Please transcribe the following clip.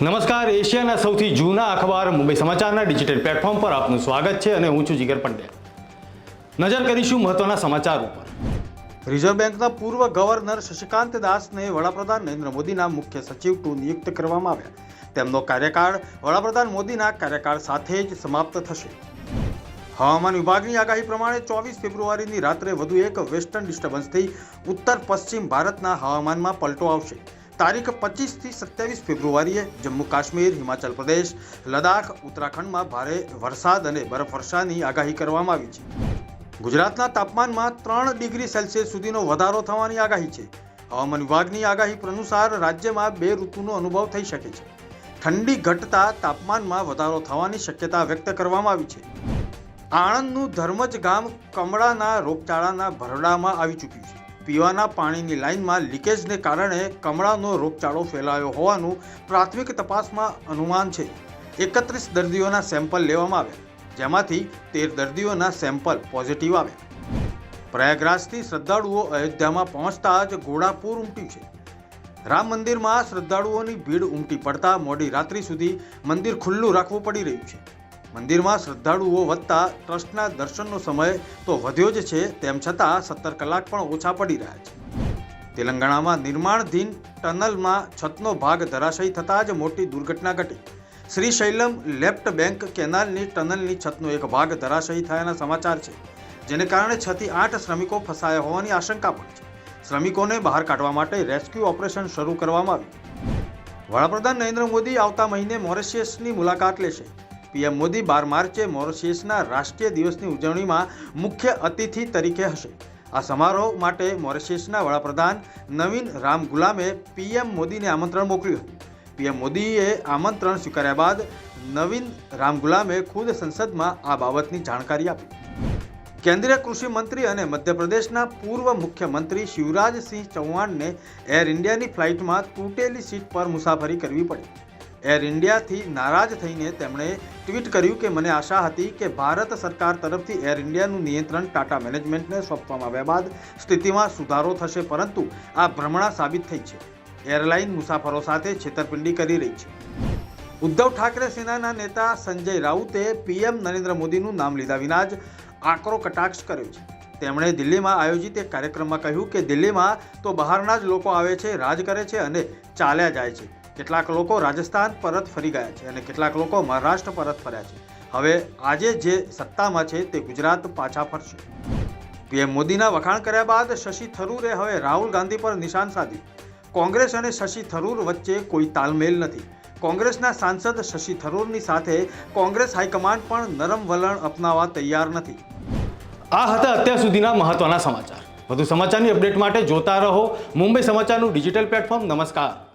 નમસ્કાર, એશિયાના સૌથી જૂના અખબાર મુંબઈ સમાચારના ડિજિટલ પ્લેટફોર્મ પર આપનું સ્વાગત છે અને હું છું જીગર પંડ્યા. નજર કરીશું મહત્વના સમાચાર ઉપર. રિઝર્વ બેંકના પૂર્વ ગવર્નર શશિકાંત દાસને વડાપ્રધાન નરેન્દ્ર મોદીના મુખ્ય સચિવ ટુ નિયુક્ત કરવામાં આવ્યા. તેમનો કાર્યકાળ વડાપ્રધાન મોદીના કાર્યકાળ સાથે જ સમાપ્ત થશે. હવામાન વિભાગની આગાહી પ્રમાણે ચોવીસ ફેબ્રુઆરીની રાત્રે વધુ એક વેસ્ટર્ન ડિસ્ટર્બન્સથી ઉત્તર પશ્ચિમ ભારતના હવામાનમાં પલટો આવશે. તારીખ પચીસથી સત્યાવીસ ફેબ્રુઆરીએ જમ્મુ કાશ્મીર, હિમાચલ પ્રદેશ લદાખ ઉત્તરાખંડમાં ભારે વરસાદ અને બરફવર્ષાની આગાહી કરવામાં આવી છે. ગુજરાતના તાપમાનમાં ત્રણ ડિગ્રી સેલ્સિયસ સુધીનો વધારો થવાની આગાહી છે. હવામાન વિભાગની આગાહી અનુસાર રાજ્યમાં બે ઋતુનો અનુભવ થઈ શકે છે. ઠંડી ઘટતા તાપમાનમાં વધારો થવાની શક્યતા વ્યક્ત કરવામાં આવી છે. આણંદનું ધર્મજ ગામ કમળાના રોગચાળાના ભરડામાં આવી ચૂક્યું છે. પીવાના પાણીની લાઇનમાં લીકેજને કારણે કમળાનો રોગચાળો ફેલાયો હોવાનું પ્રાથમિક તપાસમાં અનુમાન છે. એકત્રીસ દર્દીઓના સેમ્પલ લેવામાં આવ્યા, જેમાંથી તેર દર્દીઓના સેમ્પલ પોઝિટિવ આવ્યા. પ્રયાગરાજથી શ્રદ્ધાળુઓ અયોધ્યામાં પહોંચતા જ ઘોડાપૂર ઉમટ્યું છે. રામ મંદિરમાં શ્રદ્ધાળુઓની ભીડ ઉમટી પડતા મોડી રાત્રિ સુધી મંદિર ખુલ્લું રાખવું પડી રહ્યું છે. મંદિરમાં શ્રદ્ધાળુઓ વધતા ટ્રસ્ટના દર્શનનો સમય તો વધ્યો જ છે, તેમ છતાં સત્તર કલાક પણ ઓછા પડી રહ્યા છે. તેલંગાણામાં નિર્માણધીન ટનલમાં છતનો ભાગ ધરાશયી થતાં જ મોટી દુર્ઘટના ઘટી. શ્રીશૈલમ લેફ્ટ બેંક કેનાલની ટનલની છતનો એક ભાગ ધરાશયી થયાના સમાચાર છે, જેને કારણે છ થી આઠ શ્રમિકો ફસાયા હોવાની આશંકા પણ છે. શ્રમિકોને બહાર કાઢવા માટે રેસ્ક્યુ ઓપરેશન શરૂ કરવામાં આવ્યું. વડાપ્રધાન નરેન્દ્ર મોદી આવતા મહિને મોરેશિયસની મુલાકાત લેશે. પીએમ મોદી બાર માર્ચે મોરિશિયસના રાષ્ટ્રીય દિવસની ઉજવણીમાં મુખ્ય અતિથિ તરીકે હશે. આ સમારોહ માટે મોરિશિયસના વડાપ્રધાન નવીન રામ ગુલામે પીએમ મોદીને આમંત્રણ મોકલ્યું હતું. પીએમ મોદીએ આમંત્રણ સ્વીકાર્યા બાદ નવીન રામ ગુલામે ખુદ સંસદમાં આ બાબતની જાણકારી આપી. કેન્દ્રીય કૃષિ મંત્રી અને મધ્યપ્રદેશના પૂર્વ મુખ્યમંત્રી શિવરાજસિંહ ચૌહાણને એર ઇન્ડિયાની ફ્લાઇટમાં તૂટેલી સીટ પર મુસાફરી કરવી પડી. એર ઇન્ડિયાથી નારાજ થઈને તેમણે ટ્વીટ કર્યું કે મને આશા હતી કે ભારત સરકાર તરફથી એર ઇન્ડિયાનું નિયંત્રણ ટાટા મેનેજમેન્ટને સોંપવામાં આવ્યા બાદ સ્થિતિમાં સુધારો થશે, પરંતુ આ ભ્રમણા સાબિત થઈ છે. એરલાઇન મુસાફરો સાથે છેતરપિંડી કરી રહી છે. ઉદ્ધવ ઠાકરે સેનાના નેતા સંજય રાઉતે પીએમ નરેન્દ્ર મોદીનું નામ લીધા વિના જ આકરો કટાક્ષ કર્યો છે. તેમણે દિલ્હીમાં આયોજિત એક કાર્યક્રમમાં કહ્યું કે દિલ્હીમાં તો બહારના જ લોકો આવે છે, રાજ કરે છે અને ચાલ્યા જાય છે. કેટલાક લોકો રાજસ્થાન પરત ફરી ગયા છે અને કેટલાક લોકો મહારાષ્ટ્ર પરત ફર્યા છે. હવે આજે જે સત્તામાં છે તે ગુજરાત પાછા ફરશે. પીએમ મોદીના વખાણ કર્યા બાદ શશી થરૂરે હવે રાહુલ ગાંધી પર નિશાન સાધ્યું. કોંગ્રેસ અને શશી થરૂર વચ્ચે કોઈ તાલમેલ નથી. કોંગ્રેસના સાંસદ શશી થરૂરની સાથે કોંગ્રેસ હાઈકમાન્ડ પણ નરમ વલણ અપનાવવા તૈયાર નથી. આ હતા અત્યાર સુધીના મહત્વના સમાચાર. વધુ સમાચારની અપડેટ માટે જોતા રહો મુંબઈ સમાચારનું ડિજિટલ પ્લેટફોર્મ. નમસ્કાર.